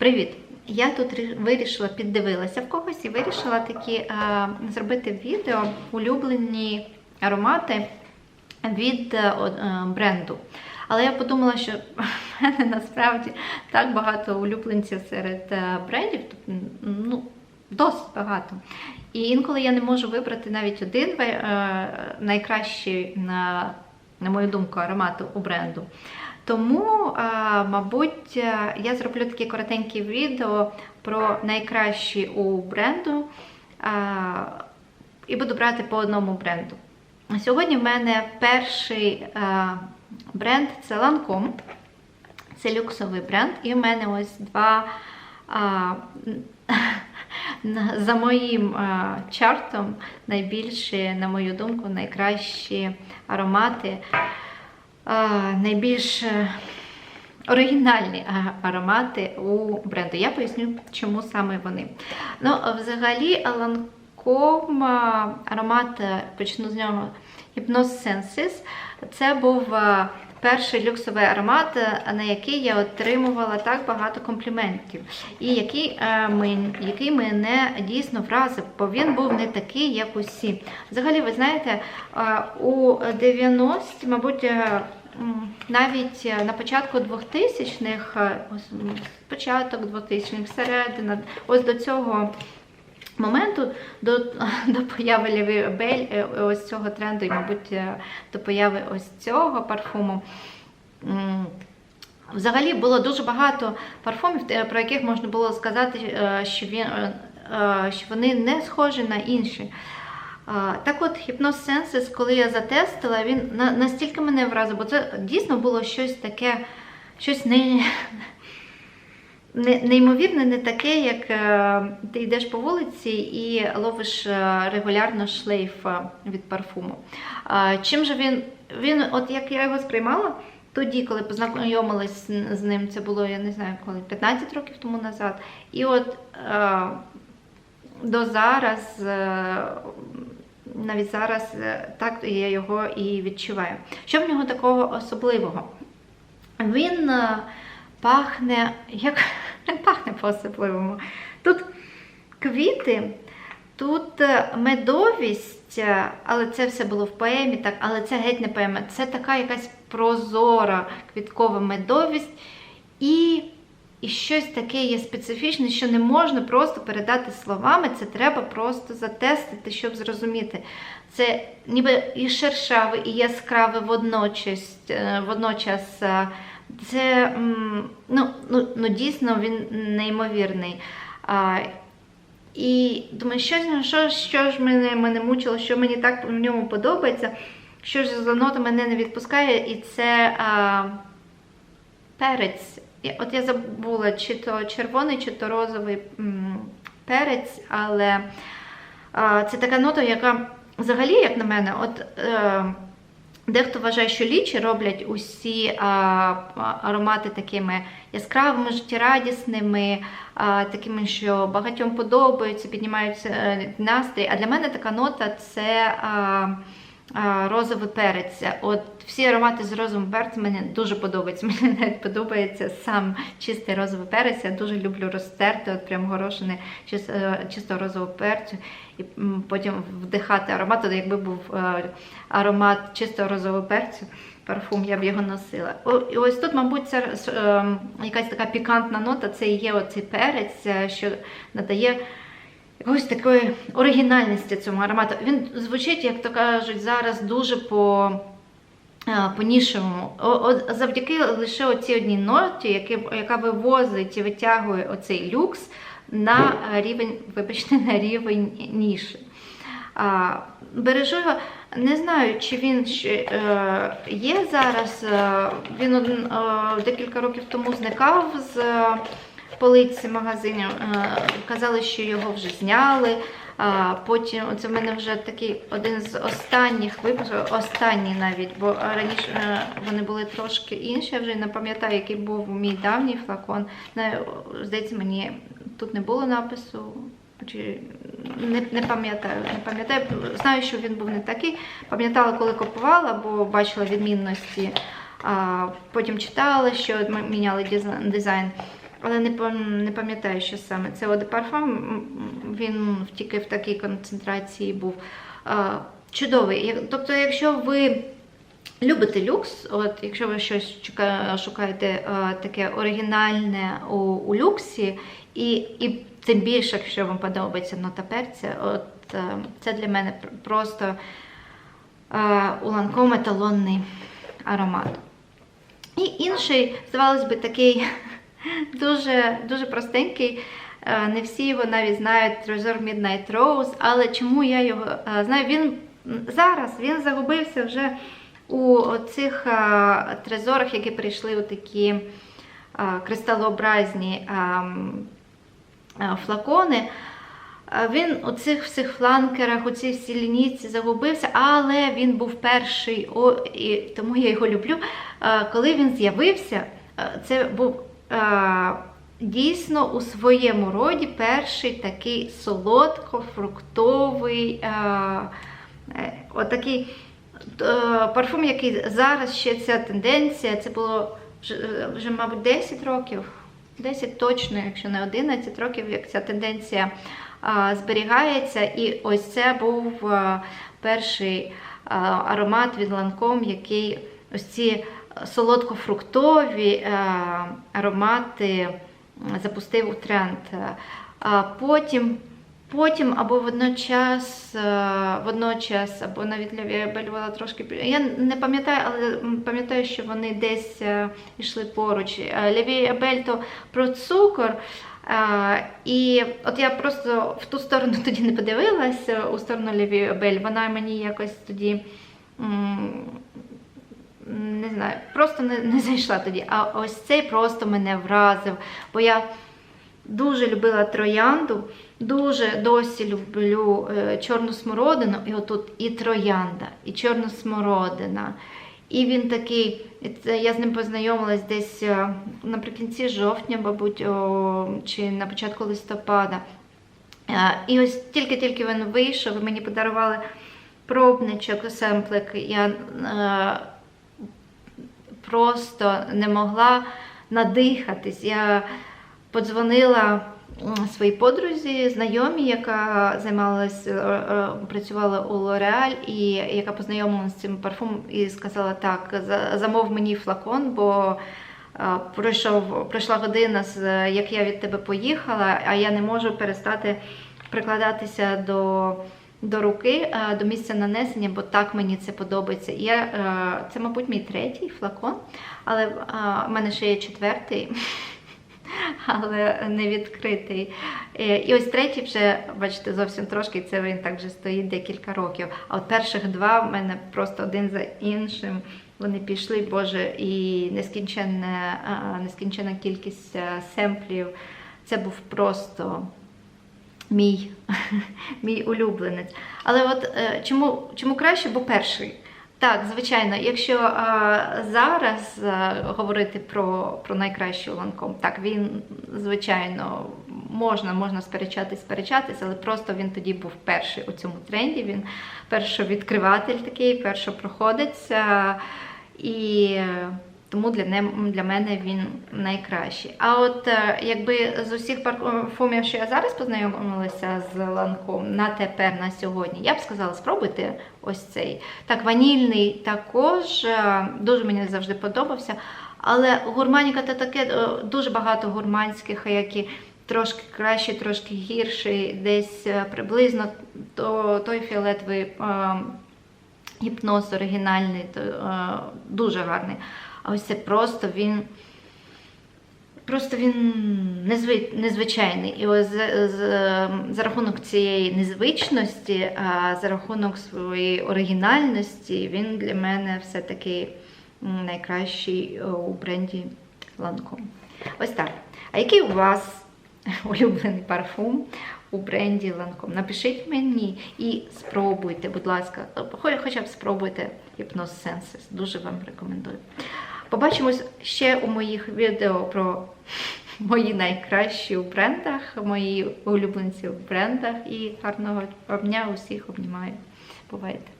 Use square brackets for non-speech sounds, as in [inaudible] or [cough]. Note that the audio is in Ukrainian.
Привіт! Я тут вирішила піддивилася в когось і вирішила такі е, зробити відео улюблені аромати від е, е, бренду. Але я подумала, що [laughs] в мене насправді так багато улюбленців серед е, брендів, ну, досить багато. І інколи я не можу вибрати навіть один е, найкращий, на, на мою думку, аромат у бренду. Тому, е, мабуть, е, я зроблю такі коротенькі відео про найкращі у бренду е, і буду брати по одному бренду. Сьогодні в мене перший е, бренд це Lancome. Це люксовий бренд, і в мене ось два. [laughs] За моїм а, чартом найбільші, на мою думку, найкращі аромати, найбільш е, оригінальні аромати у бренду. Я поясню, чому саме вони. Ну, взагалі, а, аромат, е, почну з нього Hypnose Senses. Це був перший люксовий аромат, е, на який я отримувала так багато компліментів, і який, е, який мене дійсно вразив, бо він був не такий, як усі. Взагалі, ви знаєте, е, у 90-ті, мабуть, е, навіть е, на початку 2000-х, е, початок 2000-х, середина, ось до цього моменту до, [laughs] до появи Ліві Бель, е, ось цього тренду, і, мабуть, до появи ось цього парфуму. Взагалі було дуже багато парфумів, про яких можна було сказати, що, він, що вони не схожі на інші. Так от Hypnose Senses, коли я затестила, він настільки мене вразив, бо це дійсно було щось таке, щось не, не, неймовірне, не таке, як е, ти йдеш по вулиці і ловиш е, регулярно шлейф е, від парфуму. Чим же він, він, от як я його сприймала, тоді, коли познайомилась з- ним, це було, я не знаю, коли 15 років тому назад. І от до зараз, навіть зараз, е, так я його і відчуваю. Що в нього такого особливого? Він е, пахне, як пахне по-особливому. Тут квіти, тут е, медовість, але це все було в поемі, так, але це геть не поема. Це така якась прозора квіткова медовість і, і щось таке є специфічне, що не можна просто передати словами. Це треба просто затестити, щоб зрозуміти. Це ніби і шершаве, і яскраве водночас. е, водночас е, це ну, ну, ну, дійсно він неймовірний. А, і думаю, що, що, що ж мене, мене мучило, що мені так в ньому подобається, що ж за нота мене не відпускає, і це а, перець. От я забула, чи то червоний, чи то розовий перець, але це така нота, яка взагалі, як на мене, от. Е, Дехто вважає, що лічі роблять усі аромати такими яскравими, життєрадісними, такими, що багатьом подобаються, піднімають е, настрій. А для мене така нота це розовий перець. От всі аромати з розовим перцем мені дуже подобаються. [laughs] Мені навіть подобається сам чистий розовий перець. Я дуже люблю розтерти, от прям горошини е, чистого розового перцю, і потім вдихати аромат. От якби був е, аромат чистого розового перцю, парфум, я б його носила. І ось тут, мабуть, це якась така пікантна нота, це і є оцей перець, е, що надає якоїсь такої оригінальності цьому аромату. Він звучить, як то кажуть, зараз дуже по. е, По-нішому. Завдяки лише оцій одній ноті, яка вивозить і витягує оцей люкс на рівень, вибачте, на рівень ніші. Бережу його, не знаю, чи він е, є зараз. Е, він декілька років тому зникав з полиці магазинів. Е, казали, що його вже зняли. Потім це в мене вже такий один з останніх випусків, останній навіть, бо раніше е, вони були трошки інші. Я вже не пам'ятаю, який був мій давній флакон. Здається, мені тут не було напису. Чи не, не пам'ятаю, не пам'ятаю. Знаю, що він був не такий. Пам'ятала, коли купувала, бо бачила відмінності. Потім читала, що міняли дизайн. Але не, пам'ятаю, що саме. Це Eau de він тільки в такій концентрації був. Чудовий. Тобто, якщо ви любите люкс, от якщо ви щось шукаєте таке оригінальне у, у люксі, і, і тим більше, якщо вам подобається нота перця, от е, це для мене просто е, у Ланком еталонний аромат. І інший, здавалось би, такий дуже, дуже простенький. Е, Не всі його навіть знають Trésor Midnight Rose, але чому я його е, знаю? Він зараз він загубився вже у цих трезорах, які прийшли у такі е, кристалообразні е, м, е, флакони. Е, Він у цих всіх фланкерах, у цій всій лінійці загубився, але він був перший, о, і тому я його люблю. Е, Коли він з'явився, е, це був е, дійсно у своєму роді перший такий солодко-фруктовий, е, е, отакий е, парфум, який зараз ще ця тенденція, це було вже, мабуть, 10 років. 10 точно, якщо не 11 років, як ця тенденція а, зберігається. І ось це був а, перший а, аромат від Lancome, який ось ці солодко-фруктові аромати запустив у тренд. Потім Потім або водночас, е, водночас, або навіть була трошки. Я не пам'ятаю, але пам'ятаю, що вони десь е, йшли поруч. Е, Лявія Бель то про цукор. Е, І от я просто в ту сторону [laughs] тоді не подивилася, у сторону Лявії Бель. Вона мені якось тоді. Не знаю, просто не, не зайшла тоді. А ось цей просто мене вразив. Бо я дуже любила троянду, дуже досі люблю е, чорну смородину, і отут і троянда, і чорна смородина. І він такий, я з ним познайомилась десь е, наприкінці жовтня, мабуть, чи на початку листопада. Е, І ось тільки-тільки він вийшов, і мені подарували пробничок, семплик. Я просто не могла надихатись. Я подзвонила своїй подрузі, знайомій, яка займалась, е, е, працювала у L'Oreal і яка познайомилася з цим парфумом і сказала: так, замов мені флакон, бо е, пройшов, пройшла година, як я від тебе поїхала, а я не можу перестати прикладатися до. До руки, е, до місця нанесення, бо так мені це подобається. Я, е, це, мабуть, мій третій флакон, але е, в мене ще є четвертий, [laughs] але не відкритий. І ось третій вже, бачите, зовсім трошки, це він так вже стоїть декілька років. А от перших два в мене просто один за іншим. Вони пішли, Боже, і нескінченна, нескінченна кількість семплів. Це був просто мій, [laughs] мій улюбленець. Але от е, чому, чому краще, бо перший. Так, звичайно, якщо е, зараз е, говорити про, про найкращий ланком, так він, звичайно, можна, можна сперечатись, сперечатись, але просто він тоді був перший у цьому тренді. Він першовідкриватель такий, першопроходець. І тому для, не, для мене він найкращий. А от е, якби з усіх парфумів, що я зараз познайомилася з ланком на тепер, на сьогодні, я б сказала, спробуйте ось цей. Так, ванільний також е, дуже мені завжди подобався. Але гурманіка це таке е, дуже багато гурманських, які трошки кращі, трошки гірші, десь приблизно то, той фіолетовий е, гіпноз оригінальний, то, дуже гарний. А ось це просто він. Просто він незви, незвичайний. І ось за, за, за рахунок цієї незвичності, а за рахунок своєї оригінальності, він для мене все-таки найкращий е, у бренді Lancome. Ось так. А який у вас [laughs] улюблений парфум у бренді Ланком. Напишіть мені і спробуйте, будь ласка, хоча б спробуйте гіпноз Senses. Дуже вам рекомендую. Побачимось ще у моїх відео про [laughs] мої найкращі у брендах, мої улюбленці у брендах. І гарного дня усіх обнімаю. Бувайте!